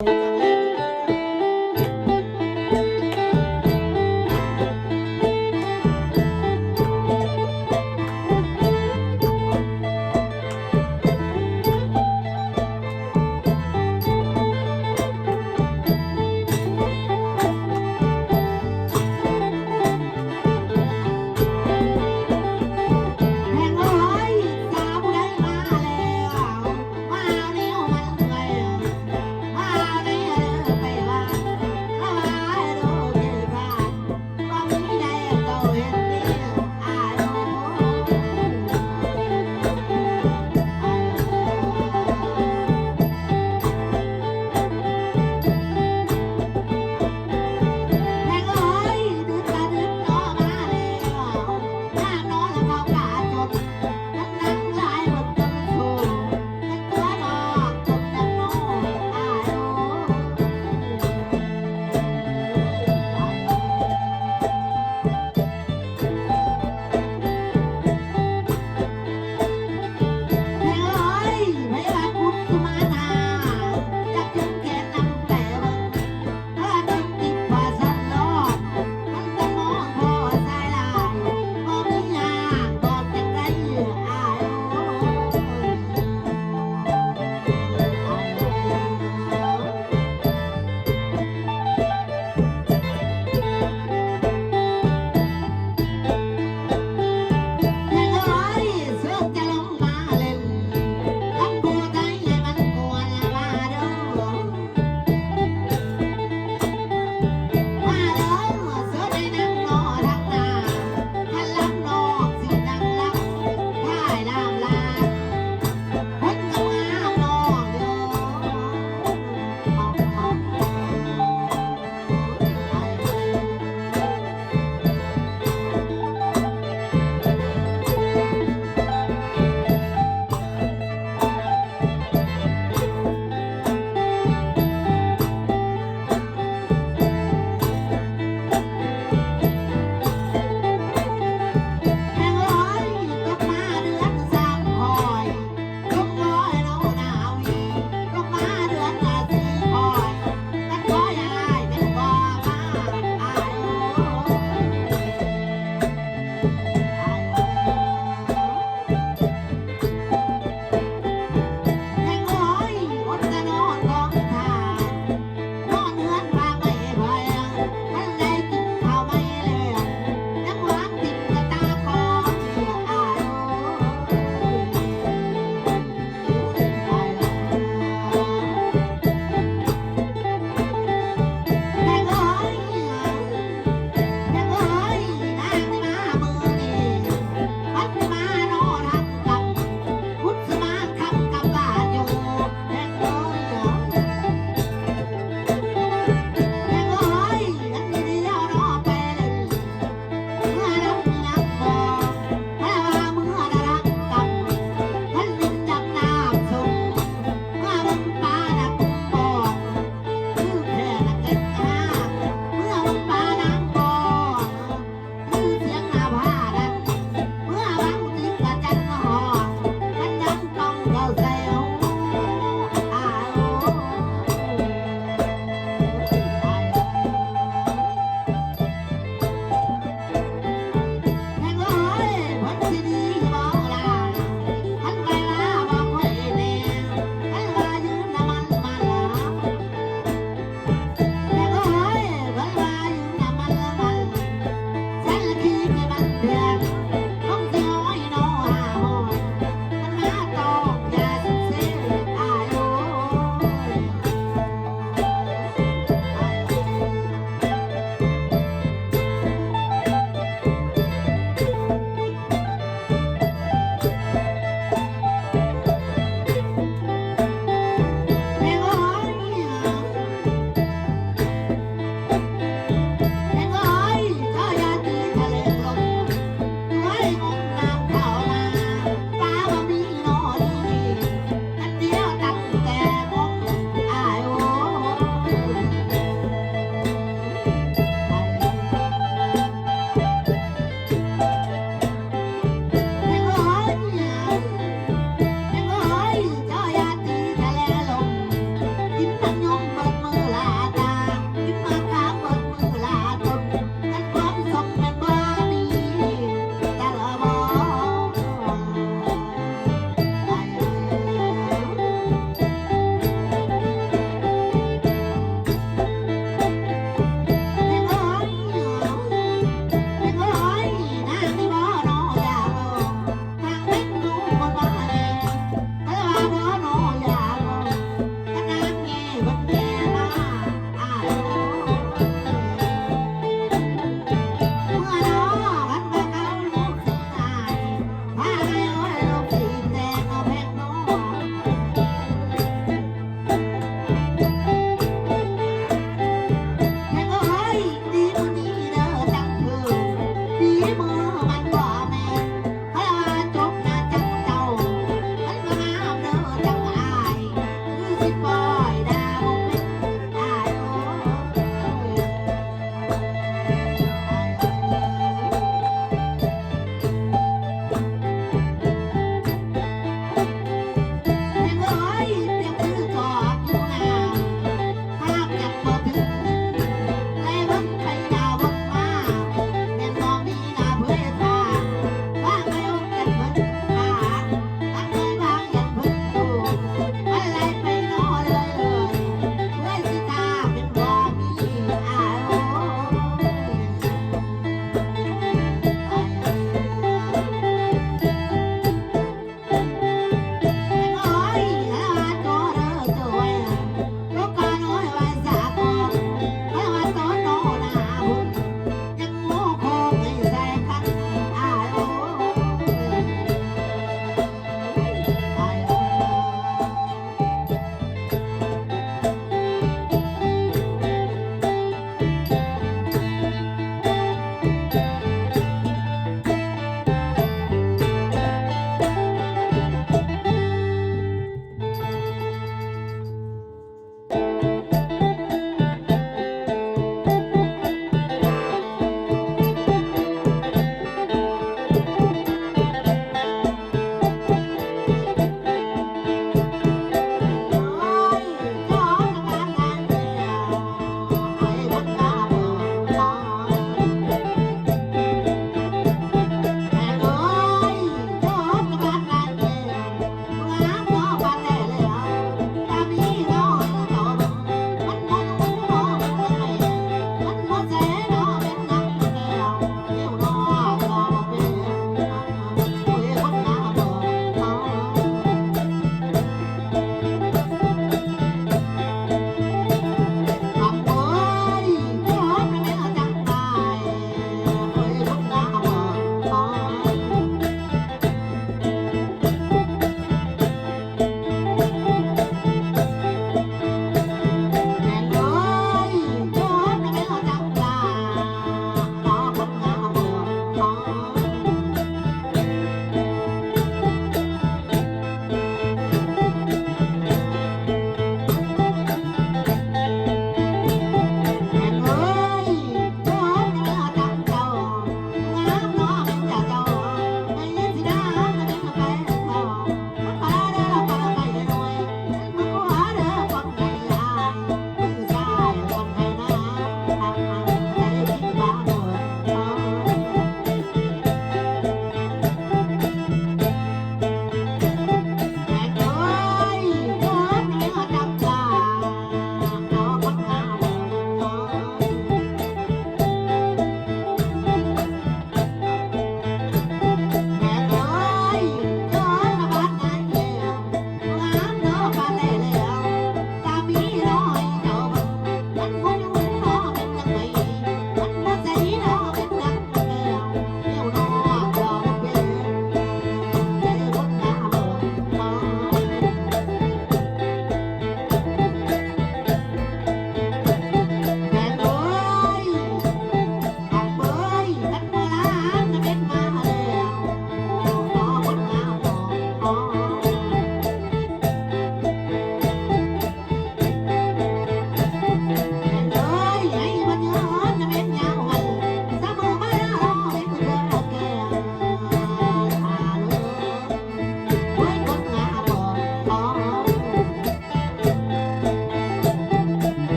แ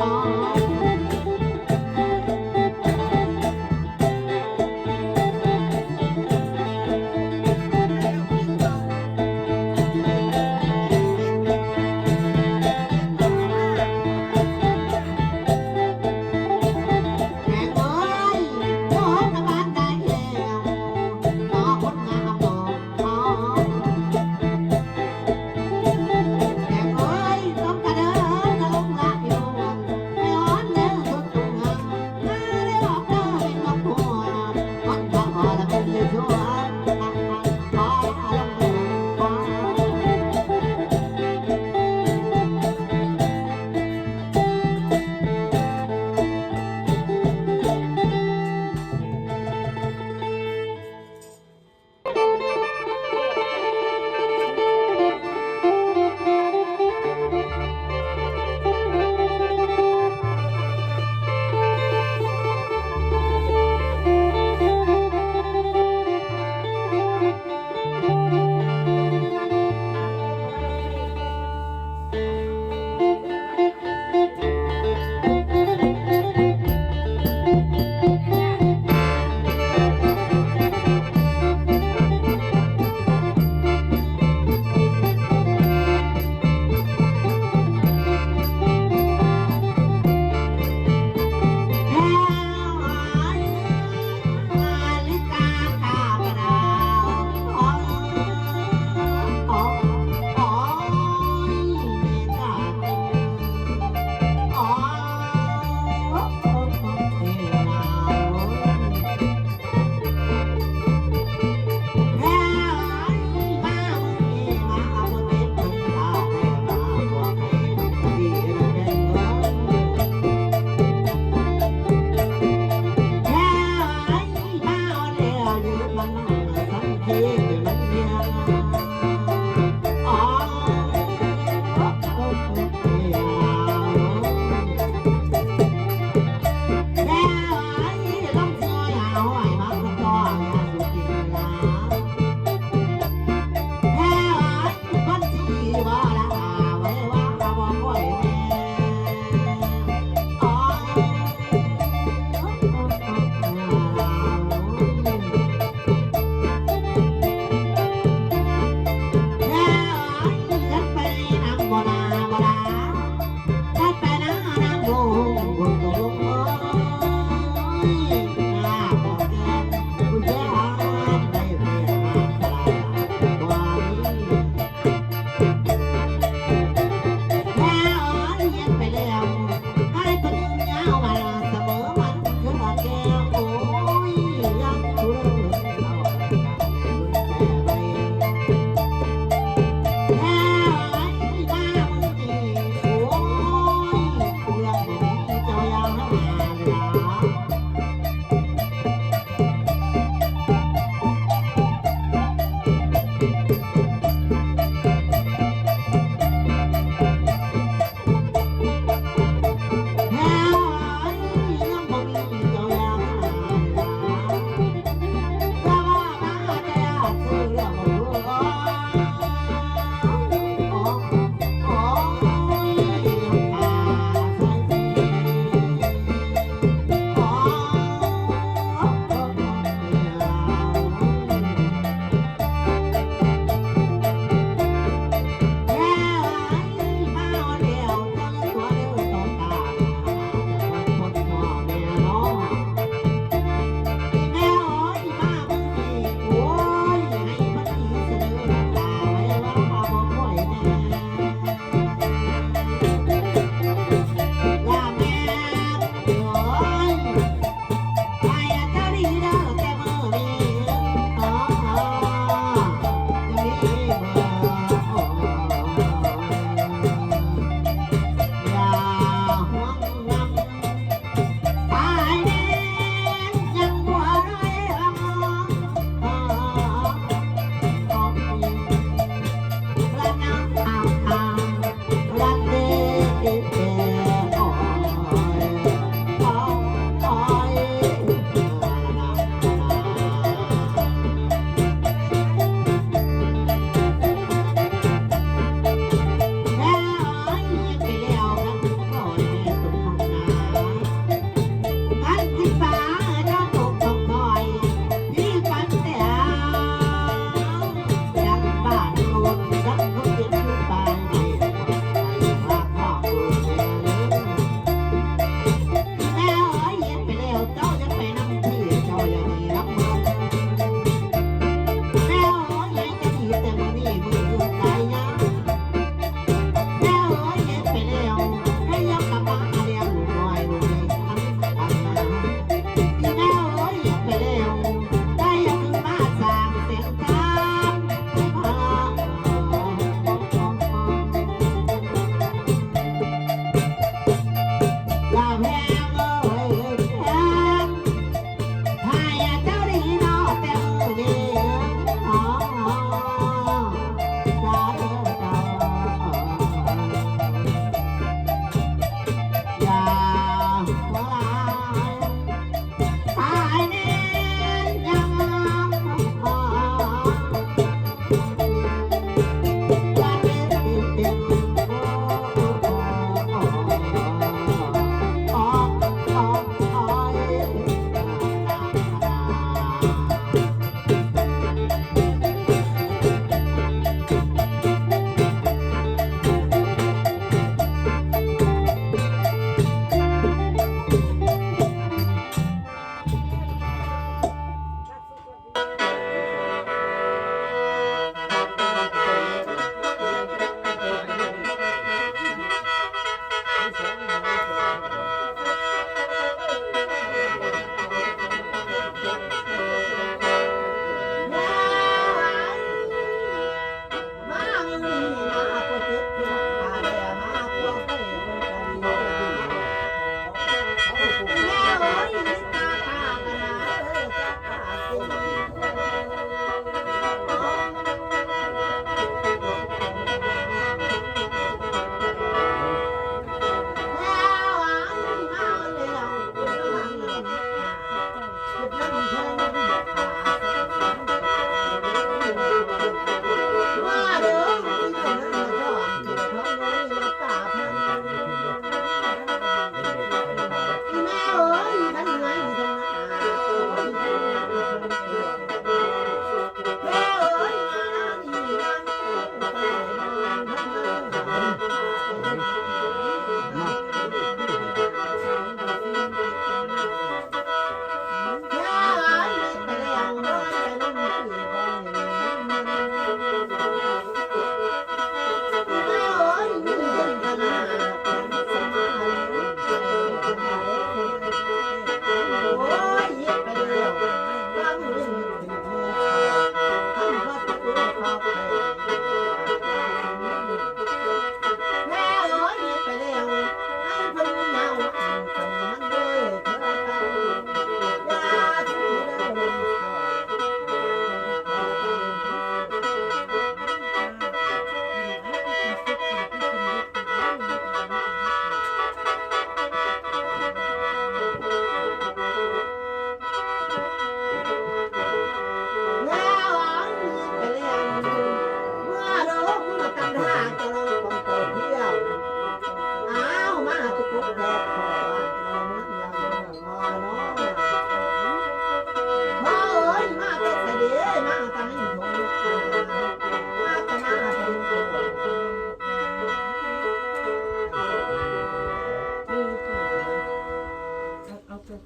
long.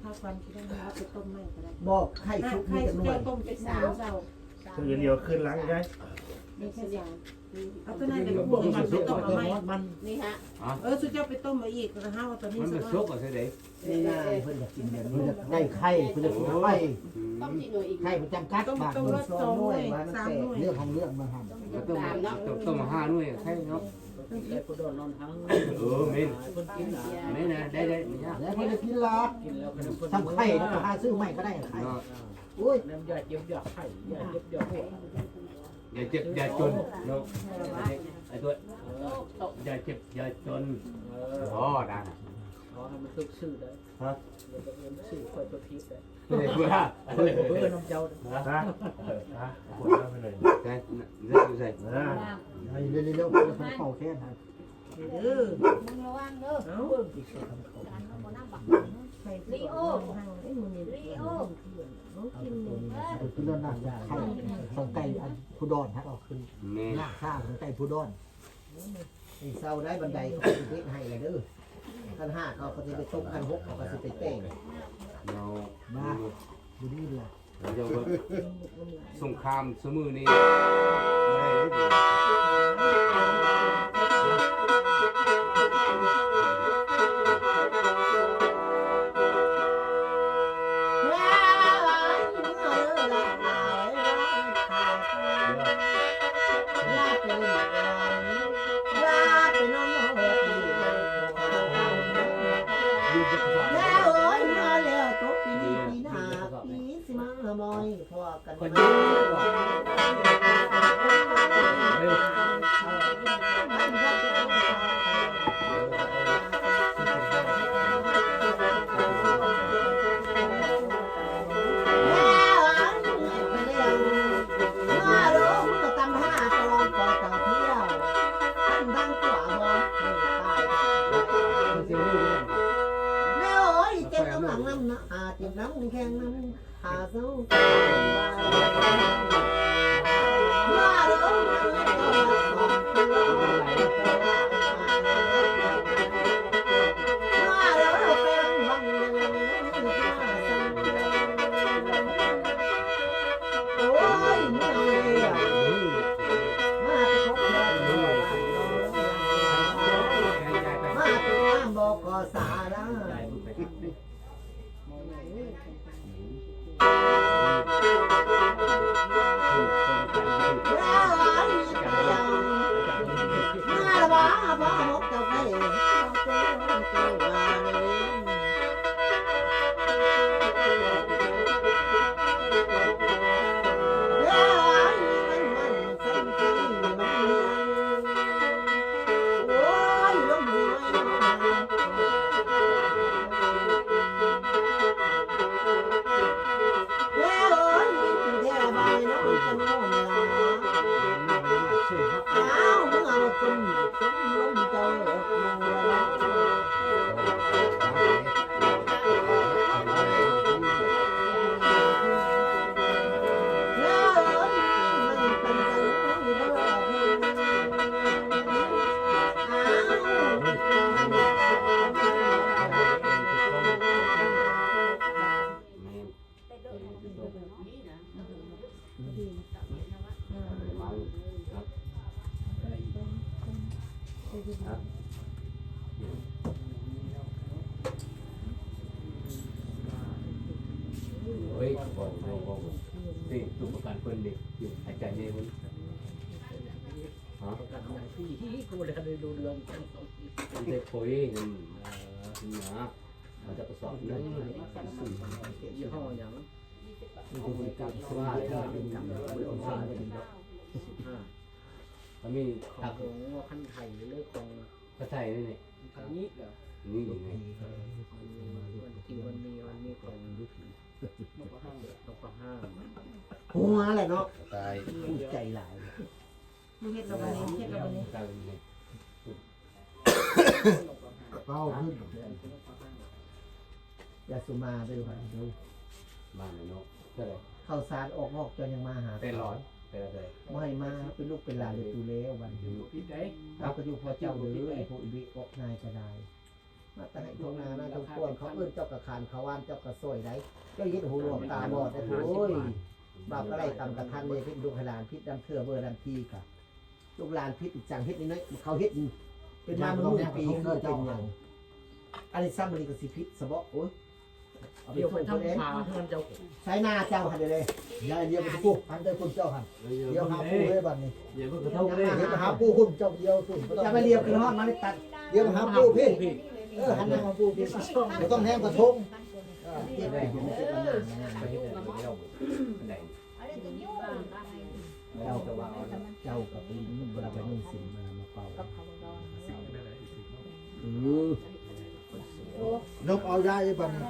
เอาไปข้าวกันก็ได้นะเอาไปต้มไม่ก็ได้บอกให้ชุบให้มีจำนวนต้มไปสามเจ้าคือเดียวขึ้นล้างได้มีแค่สามเอาตัวนั้นเดี๋ยวบพอวกกมัมันนสุไปกต้มตัเอาวไม่มดมันนี่ฮะเออสุดเจ้าไปต้มมาอีกนะฮะว่าตัวนี้มันสุเป็นดซุปอะใช่ไหมนี่นะเพิ่นจะกินแบบนี้ได้ไข่เพิ่นจะกินไข่ต้มจีหน่วยอีกไข่ประจำกัดบาทเงินสองหน่วยมามันแตกเรื่องของเรื่องมาทำมันต้องต้มต้มมาห้าด้วยใช่เนาะ เออเมนเมนนะได้ได้เนี่ยแล้วเพิ่นจะกินละทำไข่แล้วก็หาซื้อใหม่ก็ได้ไข่เนาะอุ้ยอย่าเจ็บอย่าจนเนาะไอ้ตัวอย่าเจ็บอย่าจนอ๋อดังขอให้มันตึกชื่อได้ฮะเดี๋ยวเอิ้นชื่อค่อยประพิษได้ตัวไหน เพื่อเพื่อเพื่อน้ำเจ้านะฮะฮะปวดไปเลยใช่ใช่ใช่นะให้เร็วเพิ่นจะเข้าแค่นั้นเด้อมึงระวังเด้อเอาอีกส่วนทำเขาการเอาบ่น้ำบักไข่ลีโอไอ้มือนี่ลีโอน้องกินนี่ตัวที่นั่นน่ะไข่ของไก่อันผู้ดอนฮะเมนหน้าข้าของไก่ผู้ดอนไอ้เศร้าได้บันไดเขาจะเทให้เลยเด้อคันห้าเขาก็จะไปต้มคันหกเขาก็จะไปเต้ง เนาะดูนี่เลยเราจะสงครามสมือนี้ไม่ได้ยื อ้าว ริการได้เป็นดอกสิบห้ามันมีขทักองขั้นไทยหรือของกระไทยนี่นี่อันนี้เหรอนี่ยังไงวันที่วันนี้วันนี้ของยุพีนกห้างนกห้างหัวแหละเนาะตายผู้ใจหลาย มึงเฮ็ดกับวันนี้เฮ็ดกับวันนี้เป้าขึ้นยาสุมาเด้อค่ะดูบ้านเนาะเท่าไหร่ข้าวสารออกนอกจนยังมาหาเป็นร้อยเป็นอะไรไม่มาเป็นลูกเป็นหลานเลยตูแล้ววันนี้พี่ไดเราก็อยู่พอเจ้าเด้อไอ้พวกอีบิออกนายก็ได้มาแต่ให้ทงนาน้าทงควรเขาเอื้นเจ้ากระคานเขาว่านเจ้ากระซอยได้เจ้ายึดหูหลวงตาบอดได้โอ้ยบาปก็ไล่ตำกระทันเลยพิษลูกหลานพิษดำเถื่อเบอร์ดันทีกะ ลูกหลานพิษอีกจังเฮ็ดนี่น้อยเขาเฮ็ดเป็นมามันมุ่งปีคือเป็นหยังอันนี้ซ้ำมันนี่ก็สิพิษสะเบาะโอ้ยเอาไปเดี๋ยวไปส่งคนเองทำพาเงินเจ้าใช้หน้าเจ้าหันเลยยายเดียวไปปูหันได้คุณเจ้าหันเดียวหาปูเลยบัดนี้เดี๋ยวเพิ่งกเดี๋ระทบเลยยวหาปูคุณเจ้าเดียวคุณจะไปเรียบกันฮอดมาได้ตัดเดี๋ยวหาปูพี่เออหันหน้ามาปูพี่เดี๋ยวต้องแนมกระทงเออเจ็บไปเจ็บเจ็บมันหนาไปเฮ็ดากับไปเวลาไปนุ่งสินมามาเป่ากับเอนเเอาได้บัดนี้